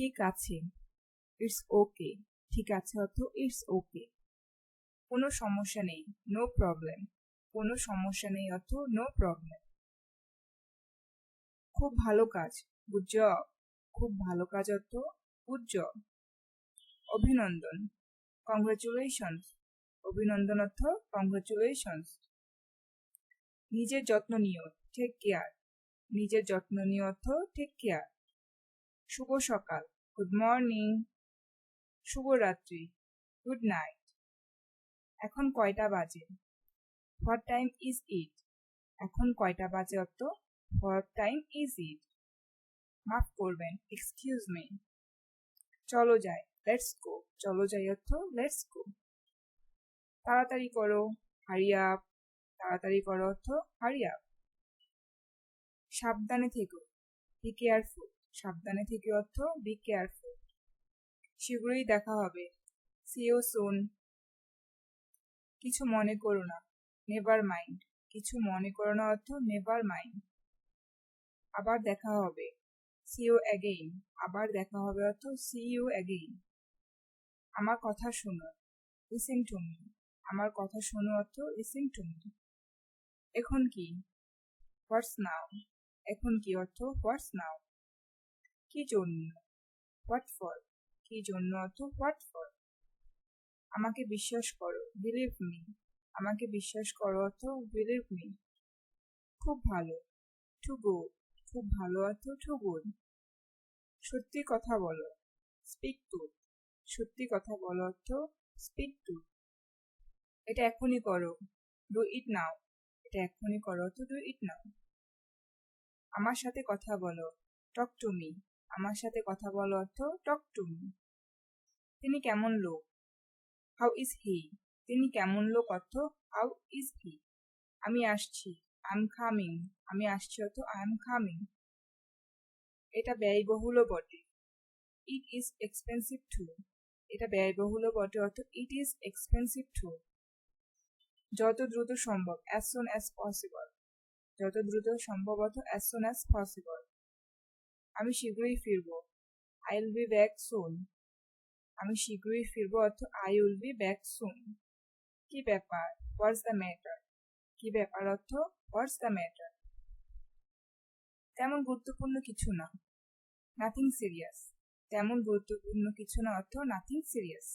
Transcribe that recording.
ঠিক আছে। It's okay ঠিক আছে অর্থ ইটস ওকে কোনো সমস্যা নেই। নো প্রবলেম কোনো সমস্যা নেই অর্থ নো প্রবলেম খুব ভালো কাজ। গুড জব খুব ভালো কাজ অর্থ গুড জব অভিনন্দন। কংগ্রেচুলেশনস অভিনন্দন অর্থ কংগ্রেচুলেশনস নিজের যত্ন নিও। টেক কেয়ার নিজের যত্ন নিও অর্থ টেক কেয়ার শুভ সকাল। গুড মর্নিং শুভরাত্রি গুড নাইট এখন কয়টা বাজে? হোয়াট টাইম ইজ ইট এখন কয়টা বাজে অর্থ? হোয়াট টাইম ইজ ইট মাফ করবেন এক্সকিউজ মি চলো যাই লেটস গো চলো যাই অর্থ লেটস গো তাড়াতাড়ি করো হারি আপ তাড়াতাড়ি করো অর্থ হারি আপ সাবধানে থেকো বি কেয়ারফুল সাবধানে থেকে অর্থ বি কেয়ারফুল শীঘ্রই দেখা হবে। সিও সোন কিছু মনে করো না। নেভার মাইন্ড কিছু মনে করো না অর্থ নেভার মাইন্ড আবার দেখা হবে। সিও অ্যাগেইন আবার দেখা হবে অর্থ সি ইউ অ্যাগেইন আমার কথা শোনো। লিসেন টু মি আমার কথা শোনো অর্থ লিসেন টু মি এখন কি? হোয়াটস নাও এখন কি অর্থ? হোয়াটস নাও কি জন্য? হোয়াট ফর কি জন্য? অর্থ হোয়াট ফর আমাকে বিশ্বাস করো বিলিভ মি আমাকে বিশ্বাস করো অর্থ বিলিভ মি খুব ভালো। টু গো খুব ভালো অর্থ টু গুড সত্যি কথা বলো। স্পিক টু সত্যি কথা বলো অর্থ স্পিক টু এটা এখনই করো। ডু ইট নাও এটা এখনই করো অর্থ ডু ইট নাও আমার সাথে কথা বলো। টক টু মি আমার সাথে কথা বলো অর্থ টক টু মি তিনি কেমন লোক? হাউ ইজ হি তিনি কেমন লোক অর্থ হাউ ইজ হি আমি আসছি আই এম কামিং আমি আসছি অর্থ আই এম কামিং এটা ব্যয়বহুলও বটে। ইট ইজ এক্সপেন্সিভ টু এটা ব্যয়বহুলও বটে অর্থ ইট ইজ এক্সপেন্সিভ টু যত দ্রুত সম্ভব অ্যাজ সুন অ্যাজ পসিবল যত দ্রুত সম্ভব অর্থ অ্যাজ সুন অ্যাজ পসিবল আমি শীঘ্রই ফিরব। I will be back soon আমি শীঘ্রই ফিরব, অর্থ I will be back soon কি ব্যাপার? হোয়াটস দ্য ম্যাটার কি ব্যাপার অর্থ? হোয়াটস দ্য ম্যাটার তেমন গুরুত্বপূর্ণ কিছু না। নাথিং সিরিয়াস তেমন গুরুত্বপূর্ণ কিছু না অর্থ নাথিং সিরিয়াস